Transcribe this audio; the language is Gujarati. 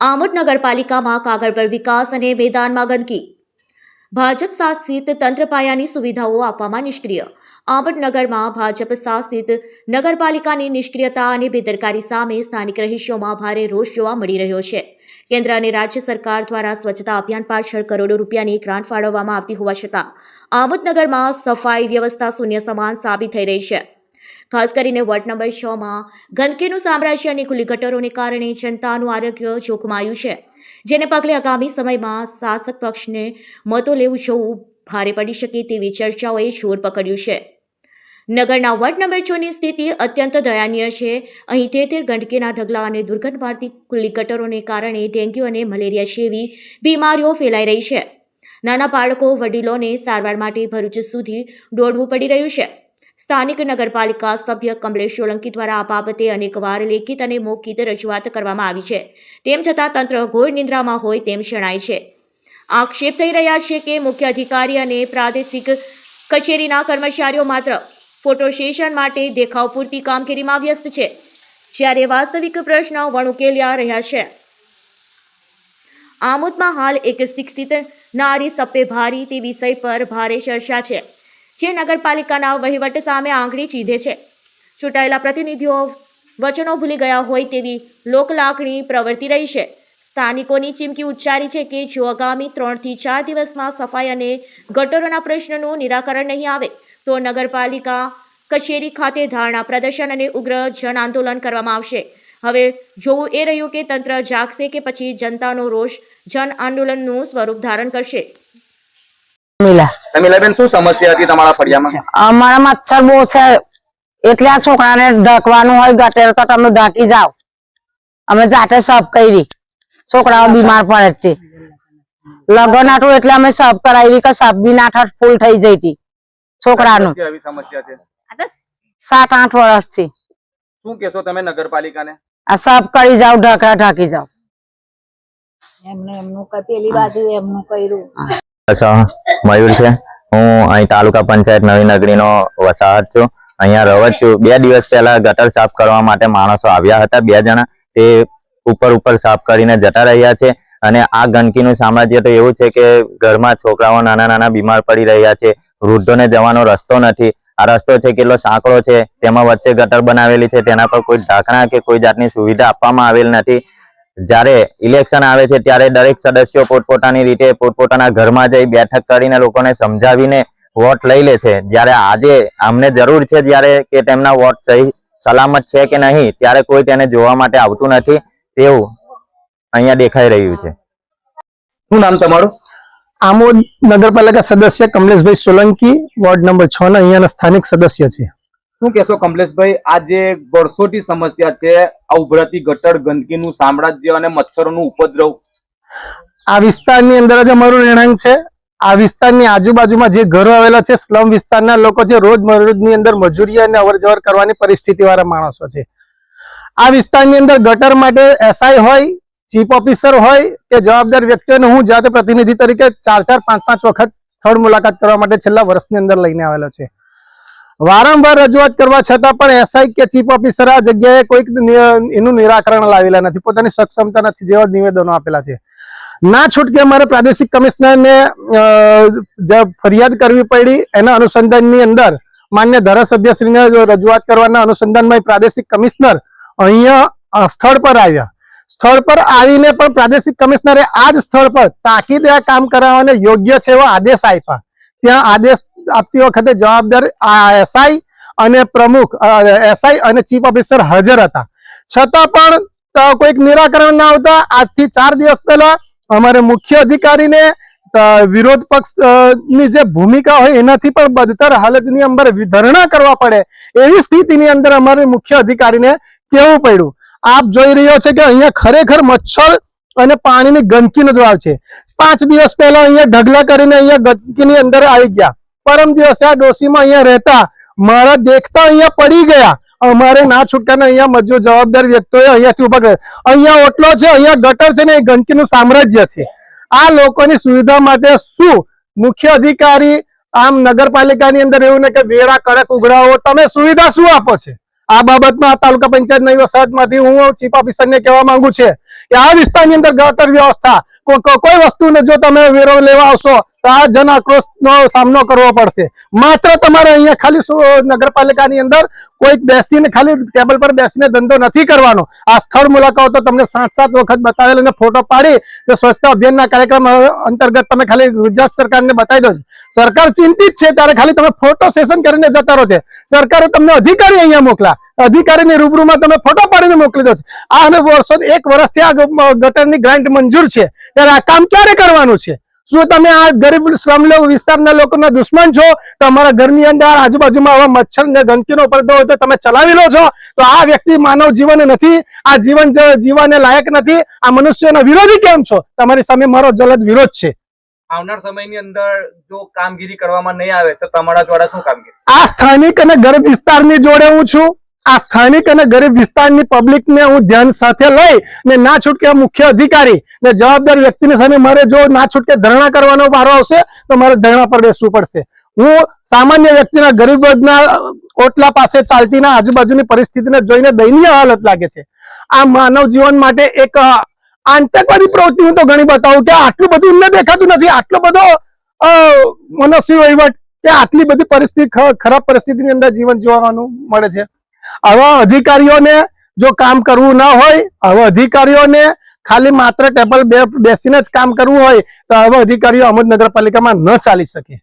આમોદ નગરપાલિકામાં કાગળ પર વિકાસ અને મેદાનમાં ગંદકી. ભાજપ શાસિત તંત્ર પાયાની સુવિધાઓ આપવામાં નિષ્ક્રિય. આમોદ નગરમાં ભાજપ શાસિત નગરપાલિકાની નિષ્ક્રિયતા અને બેદરકારી સામે સ્થાનિક રહીશોમાં ભારે રોષ જોવા મળી રહ્યો છે. કેન્દ્ર અને રાજ્ય સરકાર દ્વારા સ્વચ્છતા અભિયાન પાછળ કરોડો રૂપિયાની ગ્રાન્ટ ફાળવવામાં આવતી હોવા છતાં, આમોદ નગરમાં સફાઈ વ્યવસ્થા શૂન્ય સમાન સાબિત થઈ રહી છે. ખાસ કરીને વોર્ડ નંબર છ માં ગંદકીનું સામ્રાજ્ય અને ખુલ્લી ગટરોને કારણે જનતાનું આરોગ્ય જોખમાયું છે, જેને પગલે આગામી સમયમાં શાસક પક્ષને મતો લેવું જોવું ભારે પડી શકે તેવી ચર્ચાઓએ જોર પકડ્યું છે. નગરના વોર્ડ નંબર છની સ્થિતિ અત્યંત દયાનીય છે. અહીં તેર ગંદકીના ઢગલા અને દુર્ગંધ મારતી ખુલ્લી ગટરોને કારણે ડેન્ગ્યુ અને મલેરિયા જેવી બીમારીઓ ફેલાઈ રહી છે. નાના બાળકો, વડીલોને સારવાર માટે ભરૂચ સુધી દોડવું પડી રહ્યું છે. સ્થાનિક નગરપાલિકા સભ્ય કમલેશ સોલંકી દ્વારા આ બાબતે અનેકવાર લેખિત અને મૌખિત રજૂઆત કરવામાં આવી છે. તેમ છતાં તંત્ર ઘોર નિંદ્રામાં હોય તેમ જણાય છે. આક્ષેપ થઈ રહ્યા છે કે મુખ્ય અધિકારી અને પ્રાદેશિક કચેરીના કર્મચારીઓ માત્ર ફોટો સેશન માટે દેખાવ પૂરતી કામગીરીમાં વ્યસ્ત છે, જ્યારે વાસ્તવિક પ્રશ્ન વણુકેલ્યા રહ્યા છે. આમોદમાં હાલ એક શિક્ષિત નારી સપ્પે ભારી તે વિષય પર ભારે ચર્ચા છે. જે નગરપાલિકાના વહીવટ સામે આંગળી ચીધે છે. ચૂંટાયેલા પ્રતિનિધિઓ વચનો ભૂલી ગયા હોય તેવી લોકલાગણી પ્રવર્તી રહી છે. સ્થાનિકોની ચીમકી ઉચ્ચારી છે કે જો આગામી ત્રણથી ચાર દિવસમાં સફાઈ અને ગટરોના પ્રશ્નનું નિરાકરણ નહીં આવે, તો નગરપાલિકા કચેરી ખાતે ધારણા પ્રદર્શન અને ઉગ્ર જન આંદોલન કરવામાં આવશે. હવે જોવું એ રહ્યું કે તંત્ર જાગશે કે પછી જનતાનો રોષ જન આંદોલનનું સ્વરૂપ ધારણ કરશે. શું સમસ્યા હતી તમારા ફળિયામાં? અમારા મચ્છર બહુ છે. એટલે આ છોકરાને ઢકવાનું હોય ગટેર તો તમે ઢાંકી જાઓ. અમે જાતે સફ કરી. છોકરાઓ બીમાર પડે તે લગન હતું એટલે અમે સફ કરાવી કે સફ બી નાઠ ફૂલ થઈ જઈ હતી છોકરાનું. કે આવી સમસ્યા છે? સાત આઠ વર્ષથી શું કેશો તમે નગરપાલિકાને? આ સબ કરી જાઓ ઢાંકા ઢાંકી જાઓ. એમને એમનું પેલી બાજુ એમનું કર્યું. અચ્છા મયુર છે. હું અહીં તાલુકા પંચાયત નવી નગરીનો વસાહત છું. અહીંયા રહું છું. બે દિવસ પહેલા ગટર સાફ કરવા માટે માણસો આવ્યા હતા. બે જણા તે ઉપર ઉપર સાફ કરીને જતા રહ્યા છે. અને આ ગંદકીનું સામ્રાજ્ય તો એવું છે કે ઘરમાં છોકરાઓ નાના નાના બીમાર પડી રહ્યા છે. વૃદ્ધોને જવાનો રસ્તો નથી. આ રસ્તો છે કેટલો સાંકડો છે. તેમાં વચ્ચે ગટર બનાવેલી છે. તેના પર કોઈ ઢાંકણા કે કોઈ જાતની સુવિધા આપવામાં આવેલ નથી. જ્યારે ઇલેક્શન આવે છે ત્યારે દરેક સદસ્યો પોતપોતાની રીતે પોતપોતાના ઘરમાં જઈ બેઠક કરીને લોકોને સમજાવીને વોટ લઈ લે છે. જ્યારે આજે અમને જરૂર છે જ્યારે કે તેમના વોટ સહી સલામત છે કે નહીં ત્યારે કોઈ તેને જોવા માટે આવતું નથી તેવું અહીંયા દેખાઈ રહ્યું છે. શું નામ તમારું? આમોદ નગરપાલિકા સદસ્ય કમલેશભાઈ સોલંકી વોર્ડ નંબર છ ના અહીંયાના સ્થાનિક સદસ્ય છે. શું કેશો કમલેશભાઈ? આ જે વર્ષોથી સમસ્યા છે, આ ઉભરાતી ગટર, ગંદકીનું સામ્રાજ્ય અને મચ્છરોનું ઉપદ્રવ. આ વિસ્તારની અંદર જ અમારું રહેણાંક છે. આ વિસ્તારની આજુબાજુમાં જે ઘરો આવેલા છે, સ્લમ વિસ્તારના લોકો છે, રોજની અંદર મજૂરી અને અવરજવર કરવાની પરિસ્થિતિવાળા માણસો છે. આ વિસ્તારની અંદર ગટર માટે એસઆઈ હોય, ચીફ ઓફિસર હોય કે જવાબદાર વ્યક્તિઓને હું જાતે પ્રતિનિધિ તરીકે ચાર ચાર પાંચ પાંચ વખત સ્થળ મુલાકાત કરવા માટે છેલ્લા વર્ષની અંદર લઈને આવેલો છે. વારંવાર રજૂઆત કરવા છતાં પણ એસઆઈ કે ચીફ ઓફિસર આ જગ્યાએ કોઈક એનું નિરાકરણ લાવેલા નથી. પોતાની સક્ષમતા નથી જેવા નિવેદનો આપેલા છે. ના છૂટકે અમારે પ્રાદેશિક કમિશનરને ફરિયાદ કરવી પડી. એના અનુસંધાનની અંદર માન્ય ધારાસભ્યશ્રીને રજૂઆત કરવાના અનુસંધાનમાં પ્રાદેશિક કમિશનર અહીંયા સ્થળ પર આવ્યા. સ્થળ પર આવીને પણ પ્રાદેશિક કમિશનરે આ જ સ્થળ પર તાકીદે આ કામ કરાવવાને યોગ્ય છે એવો આદેશ આપ્યા. ત્યાં આદેશ આપતી વખતે જવાબદાર એસઆઈ અને પ્રમુખ એસઆઈ અને ચીફ ઓફિસર હાજર હતા. છતાં પણ કોઈક નિરાકરણ ના આવતા આજથી ચાર દિવસ પહેલા અમારે મુખ્ય અધિકારીને વિરોધ પક્ષની જે ભૂમિકા હોય એનાથી પણ બદતર હાલતની અંદર ધરણા કરવા પડે એવી સ્થિતિની અંદર અમારે મુખ્ય અધિકારીને કેવું પડ્યું. આપ જોઈ રહ્યો છે કે અહીંયા ખરેખર મચ્છર અને પાણીની ગંદકીનો દ્વાર છે. પાંચ દિવસ પહેલા અહીંયા ઢગલા કરીને અહીંયા ગંદકીની અંદર આવી ગયા. પરમ દિવસે આ ડોસીમાં અહીંયા રહેતા, મારા દેખતા અહીંયા પડી ગયા. અમારે ના છૂટકાને અહીંયા મજૂર જવાબદાર વ્યક્તિઓએ અહીંયાથી ઊભા કર્યા. અહીંયા ઓટલો છે, અહીંયા ગટર છે ને એ ગંદકીનું સામ્રાજ્ય છે. આ લોકોની સુવિધા માટે શું મુખ્ય અધિકારી આમ નગરપાલિકાની અંદર એવું ને કે વેરા કડક ઉઘરાવો, તમે સુવિધા શું આપો છે? આ બાબતમાં તાલુકા પંચાયત નવી વસાહતમાંથી હું ચીફ ઓફિસરને કહેવા માંગુ છે. આ વિસ્તારની અંદર ગટર વ્યવસ્થા કોઈ વસ્તુને જો તમે વેરો લેવા આવશો, તો આ જન સામનો કરવો પડશે. માત્ર તમારે અહીંયા ખાલી નગરપાલિકાની અંદર કોઈક બેસીને ખાલી ટેબલ પર બેસીને ધંધો નથી કરવાનો. આ સ્થળ મુલાકાતો તમને સાત સાત વખત બતાવેલ અને ફોટો પાડી તો સ્વચ્છતા અભિયાનના કાર્યક્રમ અંતર્ગત તમે ખાલી ગુજરાત સરકારને બતાવી દો. સરકાર ચિંતિત છે, ત્યારે ખાલી તમે ફોટો સેશન કરીને જતા રહો છે. સરકારે તમને અધિકારી અહીંયા મોકલા. અધિકારીની રૂબરૂમાં તમે ફોટો પાડીને મોકલી દો છો. આ અને વર્ષો એક વર્ષથી આ ગટરની ગ્રાન્ટ મંજૂર છે ત્યારે આ કામ ક્યારે કરવાનું છે? શું તમે આ ગરીબ શ્રમ વિસ્તારના લોકોના દુશ્મન છો? તમારા ઘરની અંદર આજુબાજુમાં આવા મચ્છર ને ગંદકીનો પડદો હોય તો તમે ચલાવી લો છો? તો આ વ્યક્તિ માનવ જીવન નથી આ જીવન જીવવાને લાયક નથી આ મનુષ્યનો વિરોધી કેમ છો? તમારી સામે મારો જલદ વિરોધ છે. આવનાર સમયની અંદર જો કામગીરી કરવામાં નહીં આવે તો તમારા દ્વારા શું કામગીરી? આ સ્થાનિક અને ગરીબ વિસ્તારની જોડે હું છું. આ સ્થાનિક અને ગરીબ વિસ્તારની પબ્લિકને હું ધ્યાન સાથે લઈ ને ના છૂટકે મુખ્ય અધિકારી ને જવાબદાર વ્યક્તિની સામે મારે જો ના છૂટકે ધરણા કરવાનો વારો આવશે, તો મારે ધરણા પર બેસવું પડશે. હું સામાન્ય વ્યક્તિના, ગરીબ વર્ગના ઓટલા પાસે ચાલતીના આજુબાજુની પરિસ્થિતિને જોઈને દયનીય હાલત લાગે છે. આ માનવ જીવન માટે એક આતંકવાદી પ્રવૃત્તિ હું તો ઘણી બતાવું કે આટલું બધું એમને દેખાતું નથી. આટલો બધો મનસ્વી વહીવટ કે આટલી બધી પરિસ્થિતિ ખરાબ પરિસ્થિતિની અંદર જીવન જીવવાનું મળે છે. આવા અધિકારીઓને જો કામ કરવું ના હોય, આવા અધિકારીઓને ખાલી માત્ર ટેબલ બેસીને જ કામ કરવું હોય, તો આવા અધિકારીઓ અમદ નગરપાલિકામાં ન ચાલી શકે.